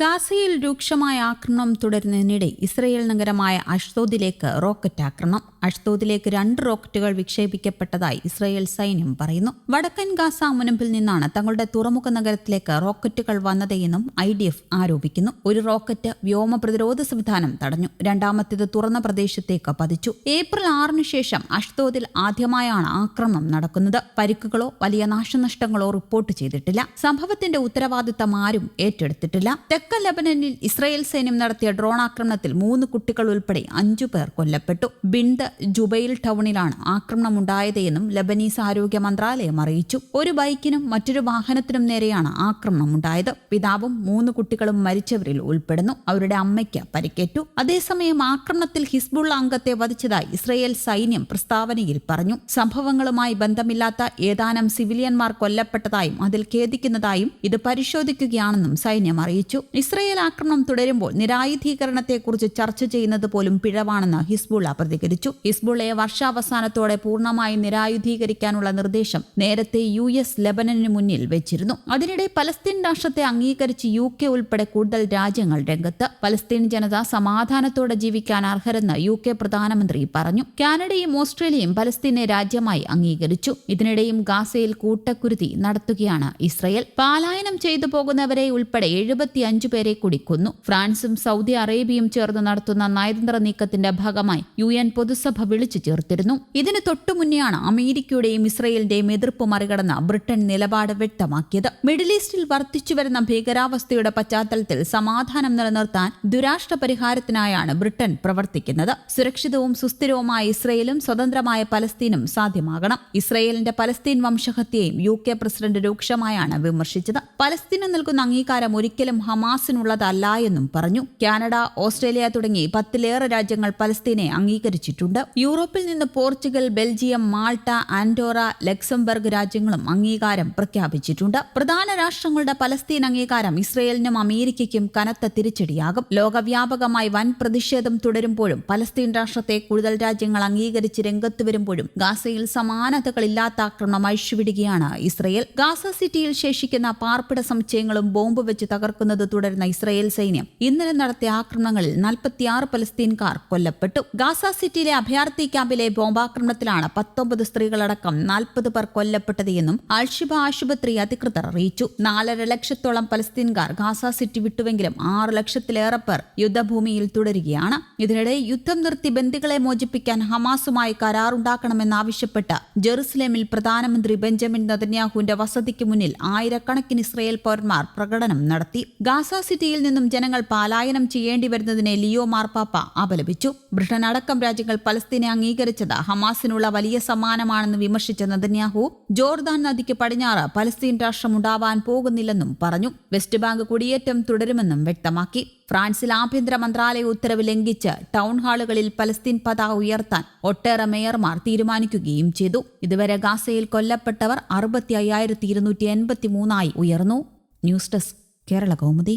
ഗാസയിൽ രൂക്ഷമായ ആക്രമണം തുടരുന്നതിനിടെ ഇസ്രയേൽ നഗരമായ അഷ്തോദിലേക്ക് റോക്കറ്റ് ആക്രമണം. അഷ്തോദിലേക്ക് രണ്ട് റോക്കറ്റുകൾ വിക്ഷേപിക്കപ്പെട്ടതായി ഇസ്രയേൽ സൈന്യം പറയുന്നു. വടക്കൻ ഗാസ മുനമ്പിൽ നിന്നാണ് തങ്ങളുടെ തുറമുഖ നഗരത്തിലേക്ക് റോക്കറ്റുകൾ വന്നതെന്നും ഐ ഡി എഫ് ആരോപിക്കുന്നു. ഒരു റോക്കറ്റ് വ്യോമ പ്രതിരോധ സംവിധാനം തടഞ്ഞു. രണ്ടാമത്തേത് തുറന്ന പ്രദേശത്തേക്ക് പതിച്ചു. ഏപ്രിൽ ആറിന് ശേഷം അഷ്തോദിൽ ആദ്യമായാണ് ആക്രമണം നടക്കുന്നത്. പരിക്കുകളോ വലിയ നാശനഷ്ടങ്ങളോ റിപ്പോർട്ട് ചെയ്തിട്ടില്ല. സംഭവത്തിന്റെ ഉത്തരവാദിത്തം ആരും ഏറ്റെടുത്തിട്ടില്ല. തെക്കൻ ലബനനിൽ ഇസ്രായേൽ സൈന്യം നടത്തിയ ഡ്രോൺ ആക്രമണത്തിൽ മൂന്ന് കുട്ടികൾ ഉൾപ്പെടെ അഞ്ചു പേർ കൊല്ലപ്പെട്ടു. ബിന്ദ് ജുബൈൽ ടൗണിലാണ് ആക്രമണമുണ്ടായതെന്നും ലബനീസ് ആരോഗ്യ മന്ത്രാലയം അറിയിച്ചു. ഒരു ബൈക്കിനും മറ്റൊരു വാഹനത്തിനും നേരെയാണ് ആക്രമണമുണ്ടായത്. പിതാവും മൂന്ന് കുട്ടികളും മരിച്ചവരിൽ ഉൾപ്പെടുന്നു. അവരുടെ അമ്മയ്ക്ക് പരിക്കേറ്റു. അതേസമയം ആക്രമണത്തിൽ ഹിസ്ബുള്ള അംഗത്തെ വധിച്ചതായി ഇസ്രയേൽ സൈന്യം പ്രസ്താവനയിൽ പറഞ്ഞു. സംഭവങ്ങളുമായി ബന്ധമില്ലാത്ത ഏതാനും സിവിലിയന്മാർ കൊല്ലപ്പെട്ടതായും അതിൽ ഖേദിക്കുന്നതായും ഇത് പരിശോധിക്കുകയാണെന്നും സൈന്യം അറിയിച്ചു. ഇസ്രയേൽ ആക്രമണം തുടരുമ്പോൾ നിരായുധീകരണത്തെക്കുറിച്ച് ചർച്ച ചെയ്യുന്നത് പോലും പിഴവാണെന്ന് ഹിസ്ബുള്ള പ്രതികരിച്ചു. ഹിസ്ബുള്ളയെ വർഷാവസാനത്തോടെ പൂർണമായി നിരായുധീകരിക്കാനുള്ള നിർദ്ദേശം നേരത്തെ യു എസ് ലെബനന് മുന്നിൽ വെച്ചിരുന്നു. അതിനിടെ പലസ്തീൻ രാഷ്ട്രത്തെ അംഗീകരിച്ച് യു കെ ഉൾപ്പെടെ കൂടുതൽ രാജ്യങ്ങൾ രംഗത്ത് പലസ്തീൻ ജനത സമാധാനത്തോടെ ജീവിക്കാൻ അർഹരെന്ന് യു കെ പ്രധാനമന്ത്രി പറഞ്ഞു. കാനഡയും ഓസ്ട്രേലിയയും പലസ്തീനെ രാജ്യമായി അംഗീകരിച്ചു. ഇതിനിടെയും ഗാസയിൽ കൂട്ടക്കുരുതി നടത്തുകയാണ് ഇസ്രയേൽ. പാലായനം ചെയ്തു പോകുന്നവരെ ഉൾപ്പെടെ എഴുപത്തിയഞ്ചു പേരെ കൂടി കൊന്നു ഫ്രാൻസും സൗദി അറേബ്യയും ചേർന്ന് നടത്തുന്ന നയതന്ത്ര നീക്കത്തിന്റെ ഭാഗമായി യു എൻ പൊതുസഭ വിളിച്ചു ചേർത്തിരുന്നു. ഇതിന് തൊട്ടുമുന്നെയാണ് അമേരിക്കയുടെയും ഇസ്രയേലിന്റെയും എതിർപ്പ് മറികടന്ന ബ്രിട്ടൻ നിലപാട് വ്യക്തമാക്കിയത്. മിഡിൽ ഈസ്റ്റിൽ വർദ്ധിച്ചുവരുന്ന ഭീകരാവസ്ഥയുടെ പശ്ചാത്തലത്തിൽ സമാധാനം നിലനിർത്താൻ ദുരാഷ്ട്ര പരിഹാരത്തിനായാണ് ബ്രിട്ടൻ പ്രവർത്തിക്കുന്നത്. സുരക്ഷിതവും സുസ്ഥിരവുമായ ഇസ്രയേലും സ്വതന്ത്രമായ പലസ്തീനും സാധ്യമാകണം. ഇസ്രയേലിന്റെ പലസ്തീൻ വംശഹത്യയും യു കെ പ്രസിഡന്റ് രൂക്ഷമായാണ് വിമർശിച്ചത്. പലസ്തീന് നൽകുന്ന അംഗീകാരം ഒരിക്കലും ഹമാസിനുള്ളതല്ല എന്നും പറഞ്ഞു. കാനഡ ഓസ്ട്രേലിയ തുടങ്ങി പത്തിലേറെ രാജ്യങ്ങൾ പലസ്തീനെ അംഗീകരിച്ചിട്ടുണ്ട്. യൂറോപ്പിൽ നിന്ന് Portugal Belgium Malta Andorra Luxembourg രാജ്യങ്ങളും അംഗീകാരം പ്രഖ്യാപിച്ചിട്ടുണ്ട്. പ്രധാന രാഷ്ട്രങ്ങളുടെ പലസ്തീൻ അംഗീകാരം ഇസ്രയേലിനും അമേരിക്കയ്ക്കും കനത്ത തിരിച്ചടിയാകും. ലോകവ്യാപകമായി വൻ പ്രതിഷേധം തുടരുമ്പോഴും പലസ്തീൻ രാഷ്ട്രത്തെ കൂടുതൽ രാജ്യങ്ങൾ അംഗീകരിച്ച് രംഗത്ത് വരുമ്പോഴും ഗാസയിൽ സമാനതകളില്ലാത്ത ആക്രമണം അഴിച്ചുവിടുകയാണ് ഇസ്രയേൽ. ഗാസ സിറ്റിയിൽ ശേഷിക്കുന്ന പാർപ്പിട സമുച്ചയങ്ങളും ബോംബ് വെച്ച് തകർക്കുന്നത് തുടരുന്ന ഇസ്രയേൽ സൈന്യം ഇന്നലെ നടത്തിയ ആക്രമണങ്ങളിൽ നാൽപ്പത്തിയാറ് പലസ്തീൻകാർ കൊല്ലപ്പെട്ടു. ഗാസ സിറ്റിയിലെ അഭയാർത്ഥി ക്യാമ്പിലെ ബോംബാക്രമണത്തിലാണ് പത്തൊമ്പത് സ്ത്രീകളടക്കം നാൽപ്പത് പേർ കൊല്ലപ്പെട്ടത് എന്നും അൽഷിബ ആശുപത്രി അധികൃതർ അറിയിച്ചു. നാലര ലക്ഷത്തോളം പലസ്തീൻകാർ ഗാസ സിറ്റി വിട്ടുവെങ്കിലും ആറ് ലക്ഷത്തിലേറെ പേർ യുദ്ധഭൂമിയിൽ തുടരുകയാണ്. ഇതിനിടെ യുദ്ധം നിർത്തി ബന്ദികളെ മോചിപ്പിക്കാൻ ഹമാസുമായി കരാറുണ്ടാക്കണമെന്നാവശ്യപ്പെട്ട് ജെറുസലേമിൽ പ്രധാനമന്ത്രി ബെഞ്ചമിൻ നതന്യാഹുവിന്റെ വസതിക്ക് മുന്നിൽ ആയിരക്കണക്കിന് ഇസ്രയേൽ പൌരന്മാർ പ്രകടനം നടത്തി. ഗാസ സിറ്റിയിൽ നിന്നും ജനങ്ങൾ പലായനം ചെയ്യേണ്ടി വരുന്നതിനെ ലിയോ മാർപ്പാപ്പ അപലപിച്ചു. ബ്രിട്ടൻ അടക്കം രാജ്യങ്ങൾ പലസ്തീനെ അംഗീകരിച്ചത് ഹമാസിനുള്ള വലിയ സമ്മാനമാണെന്ന് വിമർശിച്ച നദന്യാഹു ജോർദാൻ നദിക്ക് പടിഞ്ഞാറ് പലസ്തീൻ രാഷ്ട്രം ഉണ്ടാവാൻ പോകുന്നില്ലെന്നും പറഞ്ഞു. വെസ്റ്റ് ബാങ്ക് കുടിയേറ്റം തുടരുമെന്നും വ്യക്തമാക്കി. ഫ്രാൻസിൽ ആഭ്യന്തര മന്ത്രാലയ ഉത്തരവ് ലംഘിച്ച് ടൗൺ ഹാളുകളിൽ പലസ്തീൻ പതാക ഉയർത്താൻ ഒട്ടേറെ മേയർമാർ തീരുമാനിക്കുകയും ചെയ്തു. ഇതുവരെ ഗാസയിൽ കൊല്ലപ്പെട്ടവർ അറുപത്തി അയ്യായിരത്തി ഇരുന്നൂറ്റി എൺപത്തി മൂന്നായി ഉയർന്നു. News desk Kerala Kaumudi.